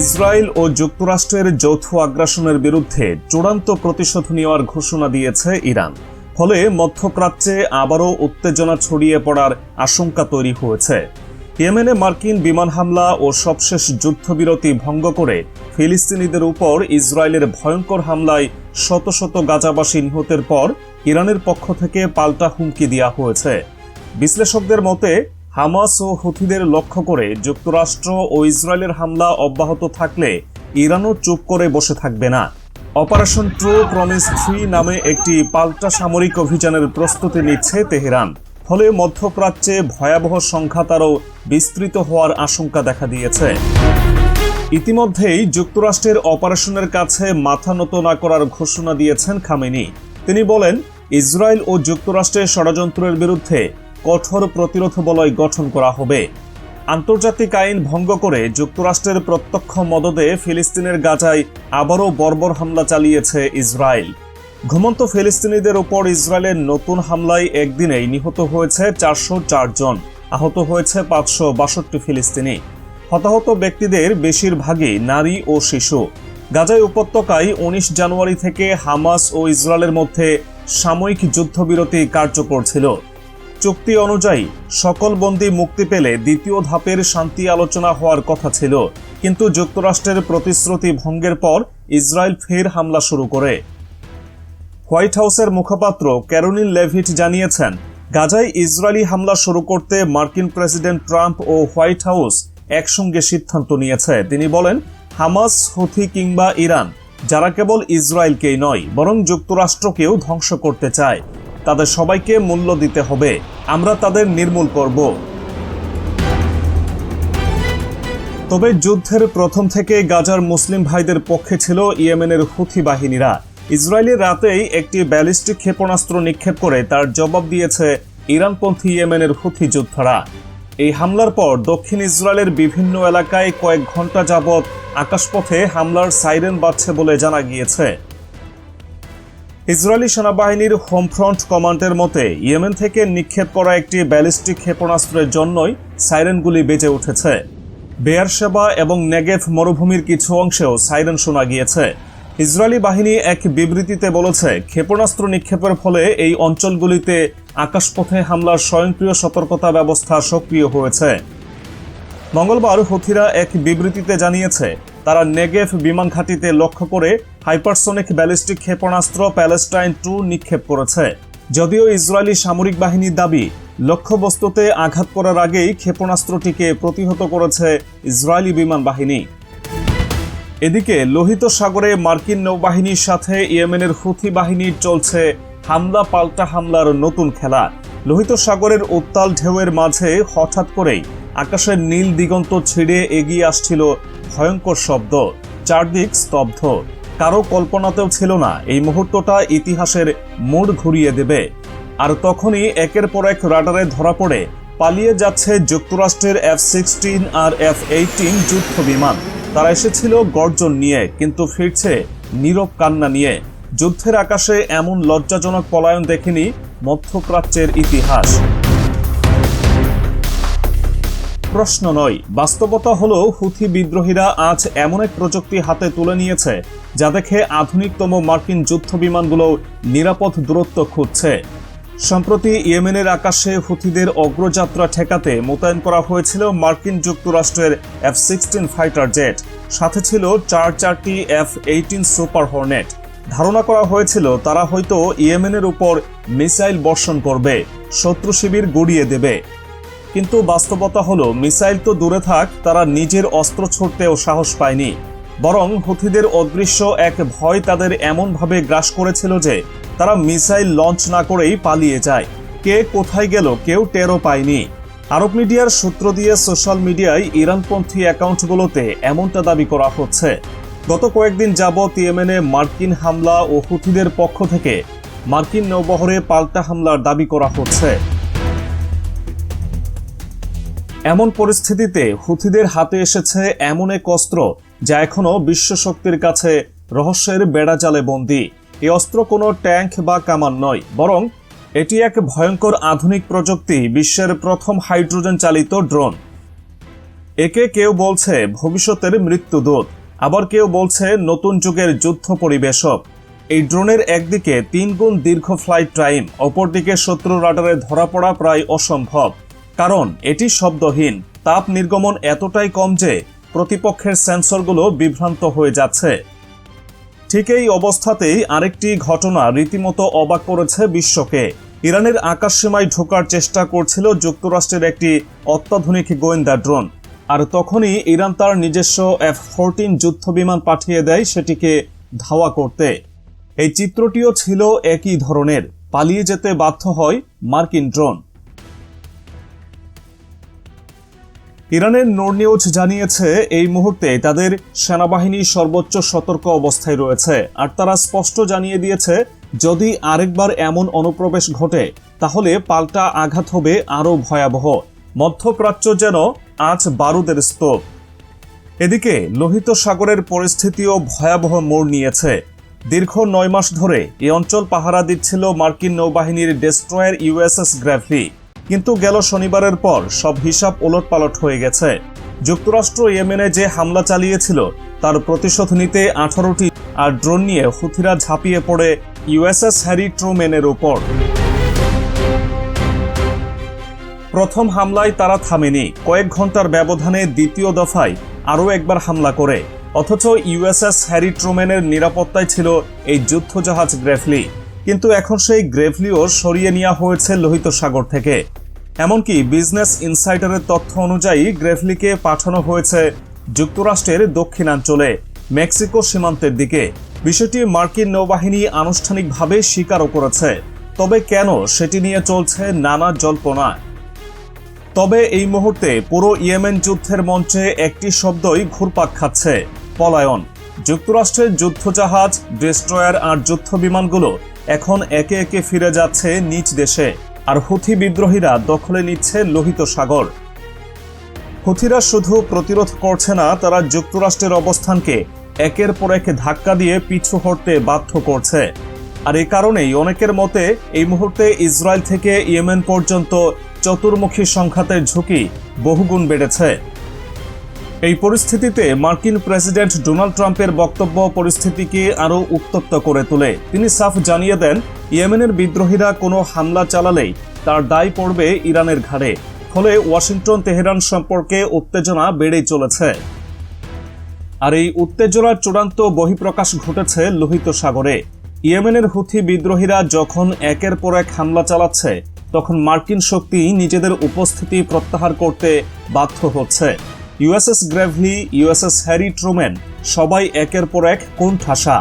Israel ও যুক্তরাষ্ট্রের যৌথ আগ্রাসনের বিরুদ্ধে চূড়ান্ত প্রতিশোধ নেওয়ার ঘোষণা দিয়েছে ইরান। ফলে মধ্যপ্রাচ্যে আবারও উত্তেজনা ছড়িয়ে পড়ার আশঙ্কা তৈরি হয়েছে। ইয়েমেনে মার্কিন বিমান হামলা ও সবশেষ যুদ্ধবিরতি ভঙ্গ করে ফিলিস্তিনিদের উপর ইসরায়েলের ভয়ঙ্কর হামলায় শত শত গাজাবাসী নিহতের পর ইরানের পক্ষ থেকে পাল্টা হুমকি দেওয়া হয়েছে। বিশ্লেষকদের মতে হামাস ও হুথিদের লক্ষ্য করে যুক্তরাষ্ট্র ও ইসরায়েলের হামলা অব্যাহত থাকলে ইরানও চুপ করে বসে থাকবে না। অপারেশন ট্রু প্রমিস থ্রি নামে একটি পাল্টা সামরিক অভিযানের প্রস্তুতি নিচ্ছে তেহরান। ফলে মধ্যপ্রাচ্যে ভয়াবহ সংঘাত আরও বিস্তৃত হওয়ার আশঙ্কা দেখা দিয়েছে। ইতিমধ্যেই যুক্তরাষ্ট্রের অপারেশনের কাছে মাথা নত না করার ঘোষণা দিয়েছেন খামেনি। তিনি বলেন, ইসরায়েল ও যুক্তরাষ্ট্রের ষড়যন্ত্রের বিরুদ্ধে কঠোর প্রতিরোধ বলয় গঠন করা হবে। আন্তর্জাতিক আইন ভঙ্গ করে যুক্তরাষ্ট্রের প্রত্যক্ষ মদদে ফিলিস্তিনের গাজায় আবারও বর্বর হামলা চালিয়েছে ইসরায়েল। ঘুমন্ত ফিলিস্তিনিদের ওপর ইসরায়েলের নতুন হামলায় একদিনেই নিহত হয়েছে চারশো জন। আহত হয়েছে পাঁচশো বাষট্টি ফিলিস্তিনি। হতাহত ব্যক্তিদের বেশিরভাগই নারী ও শিশু। গাজায় উপত্যকায় উনিশ জানুয়ারি থেকে হামাস ও ইসরায়েলের মধ্যে সাময়িক যুদ্ধবিরতি কার্যকর ছিল। চুক্তি অনুযায়ী সকল বন্দী মুক্তি পেলে দ্বিতীয় ধাপের শান্তি আলোচনা হওয়ার কথা ছিল, কিন্তু যুক্তরাষ্ট্রের প্রতিশ্রুতি ভঙ্গের পর ইসরায়েল ফের হামলা শুরু করে। হোয়াইট হাউসের মুখপাত্র ক্যারোলিন লেভিট জানিয়েছেন, গাজায় ইসরায়েলি হামলা শুরু করতে মার্কিন প্রেসিডেন্ট ট্রাম্প ও হোয়াইট হাউস একসঙ্গে সিদ্ধান্ত নিয়েছে। তিনি বলেন, হামাস, হুথি কিংবা ইরান, যারা কেবল ইসরায়েলকেই নয়, বরং যুক্তরাষ্ট্রকেও ধ্বংস করতে চায়। তাদের সবাইকে মূল্য দিতে হবে। আমরা তাদের নির্মূল করব। তবে যুদ্ধের প্রথম থেকে গাজার মুসলিম ভাইদের পক্ষে ছিল ইয়েমেনের হুথি বাহিনীরা। ইসরায়েলের রাতেই একটি ব্যালিস্টিক ক্ষেপণাস্ত্র নিক্ষেপ করে তার জবাব দিয়েছে ইরানপন্থী ইয়েমেনের হুথি যোদ্ধারা। এই হামলার পর দক্ষিণ ইসরায়েলের বিভিন্ন এলাকায় কয়েক ঘণ্টা যাবৎ আকাশপথে হামলার সাইরেন বাজছে বলে জানা গিয়েছে। ইসরায়েলি সেনাবাহিনীর হোমফ্রন্ট কমান্ডের মতে, ইয়েমেন থেকে নিক্ষেপ করা একটি ব্যালিস্টিক ক্ষেপণাস্ত্রের জন্যই সাইরেনগুলি বেজে উঠেছে। বেয়ারশেবা এবং নেগেভ মরুভূমির কিছু অংশেও সাইরেন শোনা গিয়েছে। ইসরায়েলি বাহিনী এক বিবৃতিতে বলেছে, ক্ষেপণাস্ত্র নিক্ষেপের ফলে এই অঞ্চলগুলিতে আকাশপথে হামলার স্বয়ংক্রিয় সতর্কতা ব্যবস্থা সক্রিয় হয়েছে। মঙ্গলবার হুথিরা এক বিবৃতিতে জানিয়েছে, তারা নেগেভ বিমান ঘাঁটিতে লক্ষ্য করে হাইপারসোনিক ব্যালিস্টিক ক্ষেপণাস্ত্র প্যালেস্টাইন টু নিক্ষেপ করেছে। যদিও ইসরায়েলি সামরিক বাহিনীর দাবি, লক্ষ্যবস্তুতে আঘাত করার আগেই ক্ষেপণাস্ত্রটিকে প্রতিহত করেছে ইসরায়েলি বিমান বাহিনী। এদিকে, লোহিত সাগরে মার্কিন নৌবাহিনীর সাথে ইয়েমেনের হুথি বাহিনীর চলছে হামলা পাল্টা হামলার নতুন খেলা। লোহিত সাগরের উত্তাল ঢেউয়ের মাঝে হঠাৎ করেই আকাশের নীল দিগন্ত ছিঁড়ে এগিয়ে আসছিল ভয়ঙ্কর শব্দ, চারদিক স্তব্ধ। কারও কল্পনাতেও ছিল না। এই মুহূর্তটা ইতিহাসের মোড় ঘুরিয়ে দেবে। আর তখনই একের পর এক রাডারে ধরা পড়ে, পালিয়ে যাচ্ছে যুক্তরাষ্ট্রের এফ সিক্সটিন আর এফ এইটিন যুদ্ধ বিমান। তারা এসেছিল গর্জন নিয়ে, কিন্তু ফিরছে নীরব কান্না নিয়ে। যুদ্ধের আকাশে এমন লজ্জাজনক পলায়ন দেখেনি মধ্যপ্রাচ্যের ইতিহাস। প্রশ্ন নয়। বাস্তবতা হলো, হুথি বিদ্রোহীরা আজ এমন এক প্রযুক্তি হাতে তুলে নিয়েছে, যা দেখে আধুনিকতম মার্কিন যুদ্ধ বিমানগুলো নিরাপদ দূরত্ব খুঁজছে। সম্প্রতি ইয়েমেনের আকাশে হুথিদের অগ্রযাত্রা ঠেকাতে মোতায়েন করা হয়েছিল মার্কিন যুক্তরাষ্ট্রের এফ সিক্সটিন ফাইটার জেট। সাথে ছিল চার চারটি এফ এইটিন সুপার হর্নেট। ধারণা করা হয়েছিল, তারা হয়তো ইয়েমেনের উপর মিসাইল বর্ষণ করবে, শত্রু শিবির গুড়িয়ে দেবে। কিন্তু বাস্তবতা হলো, মিসাইল তো দূরে থাক, তারা নিজের অস্ত্র ছড়তেও সাহস পায়নি। বরং হুথিদের অদৃশ্য এক ভয় তাদের এমনভাবে গ্রাস করেছিল যে, তারা মিসাইল লঞ্চ না করেই পালিয়ে যায়। কে কোথায় গেল কেউ টেরও পায়নি। আরব মিডিয়ার সূত্র দিয়ে সোশ্যাল মিডিয়ায় ইরানপন্থী অ্যাকাউন্টগুলোতে এমনটা দাবি করা হচ্ছে। গত কয়েকদিন যাবৎ ইয়েমেনে মার্কিন হামলা ও হুথিদের পক্ষ থেকে মার্কিন নৌবহরে পাল্টা হামলার দাবি করা হচ্ছে। এমন পরিস্থিতিতে হুথিদের হাতে এসেছে এমন এক অস্ত্র যা এখনও বিশ্ব শক্তির কাছে রহস্যের বেড়াজালে বন্দী। এই অস্ত্র কোনো ট্যাঙ্ক বা কামান নয়, বরং এটি এক ভয়ঙ্কর আধুনিক প্রযুক্তি, বিশ্বের প্রথম হাইড্রোজেন চালিত ড্রোন। একে কেউ বলছে ভবিষ্যতের মৃত্যুদূত, আবার কেউ বলছে নতুন যুগের যুদ্ধ পরিবেশক। এই ড্রোনের একদিকে তিন গুণ দীর্ঘ ফ্লাইট টাইম, অপরদিকে শত্রু রাডারে ধরা পড়া প্রায় অসম্ভব। কারণ এটি শব্দহীন। তাপ নির্গমন এতটাই কম যে প্রতিপক্ষের সেন্সরগুলো বিভ্রান্ত হয়ে যাচ্ছে। ঠিক এই অবস্থাতেই আরেকটি ঘটনা রীতিমতো অবাক করেছে বিশ্বকে। ইরানের আকাশসীমায় ঢোকার চেষ্টা করছিল যুক্তরাষ্ট্রের একটি অত্যাধুনিক গোয়েন্দা ড্রোন। আর তখনই ইরান তার নিজস্ব এফ ফোরটিন যুদ্ধ বিমান পাঠিয়ে দেয় সেটিকে ধাওয়া করতে। এই চিত্রটিও ছিল একই ধরনের। পালিয়ে যেতে বাধ্য হয় মার্কিন ড্রোন। ইরানের নোর নিউজ জানিয়েছে, এই মুহূর্তে তাদের সেনাবাহিনী সর্বোচ্চ সতর্ক অবস্থায় রয়েছে। আর তারা স্পষ্ট জানিয়ে দিয়েছে, যদি আরেকবার এমন অনুপ্রবেশ ঘটে, তাহলে পাল্টা আঘাত হবে আরও ভয়াবহ। মধ্যপ্রাচ্য যেন আজ বারুদের স্তূপ। এদিকে, লোহিত সাগরের পরিস্থিতিও ভয়াবহ মোড় নিয়েছে। দীর্ঘ নয় মাস ধরে এই অঞ্চল পাহারা দিচ্ছিল মার্কিন নৌবাহিনীর ডেস্ট্রয়ার ইউএসএস গ্র্যাভলি কিন্তু গেল শনিবারের পর সব হিসাব ওলটপালট হয়ে গেছে। যুক্তরাষ্ট্র ইয়েমেনে যে হামলা চালিয়েছিল, তার প্রতিশোধ নিতে আঠারোটি আর ড্রোন নিয়ে হুথিরা ঝাঁপিয়ে পড়ে ইউএসএস হ্যারি ট্রুম্যানের উপর প্রথম হামলায় তারা থামেনি। কয়েক ঘণ্টার ব্যবধানে দ্বিতীয় দফায় আরও একবার হামলা করে। অথচ ইউএসএস হ্যারি ট্রুম্যানের নিরাপত্তায় ছিল এই যুদ্ধজাহাজ গ্রেফলি। কিন্তু এখন সেই গ্রেভলিও সরিয়ে নেওয়া হয়েছে লোহিত সাগর থেকে। এমনকি বিজনেস ইনসাইডারের তথ্য অনুযায়ী গ্রেভলিকে পাঠানো হয়েছে যুক্তরাষ্ট্রের দক্ষিণাঞ্চলে, মেক্সিকো সীমান্তের দিকে। বিষয়টি মার্কিন নৌবাহিনী আনুষ্ঠানিকভাবে স্বীকারও করেছে। তবে কেন সেটি নিয়ে চলছে নানা জল্পনা। তবে এই মুহূর্তে পুরো ইয়েমেন যুদ্ধের মঞ্চে একটি শব্দই ঘুরপাক খাচ্ছে। পলায়ন, যুক্তরাষ্ট্রের যুদ্ধজাহাজ, ডিস্ট্রয়ার আর যুদ্ধ বিমানগুলো এখন একে একে ফিরে যাচ্ছে নিজ দেশে, আর হুথি বিদ্রোহীরা দখলে নিচ্ছে লোহিত সাগর। হুথিরা শুধু প্রতিরোধ করছে না, তারা যুক্তরাষ্ট্রের অবস্থানকে একের পর এক ধাক্কা দিয়ে পিছু হটতে বাধ্য করছে। আর এ কারণেই অনেকের মতে, এই মুহূর্তে ইসরায়েল থেকে ইয়েমেন পর্যন্ত চতুর্মুখী সংঘাতের ঝুঁকি বহুগুণ বেড়েছে। এই পরিস্থিতিতে মার্কিন প্রেসিডেন্ট ডোনাল্ড ট্রাম্পের বক্তব্য পরিস্থিতিকে আরও উত্তপ্ত করে তোলে। তিনি সাফ জানিয়ে দেন, ইয়েমেনের বিদ্রোহীরা কোনো হামলা চালালেই তার দায় পড়বে ইরানের ঘাড়ে। ফলে ওয়াশিংটন তেহরান সম্পর্কে উত্তেজনা বেড়েই চলেছে। আর এই উত্তেজনার চূড়ান্ত বহিঃপ্রকাশ ঘটেছে লোহিত সাগরে। ইয়েমেনের হুথি বিদ্রোহীরা যখন একের পর এক হামলা চালাচ্ছে, তখন মার্কিন শক্তি নিজেদের উপস্থিতি প্রত্যাহার করতে বাধ্য হচ্ছে। USS Gravely USS Harry Truman সবাই একের পর এক কোন ঠাসা?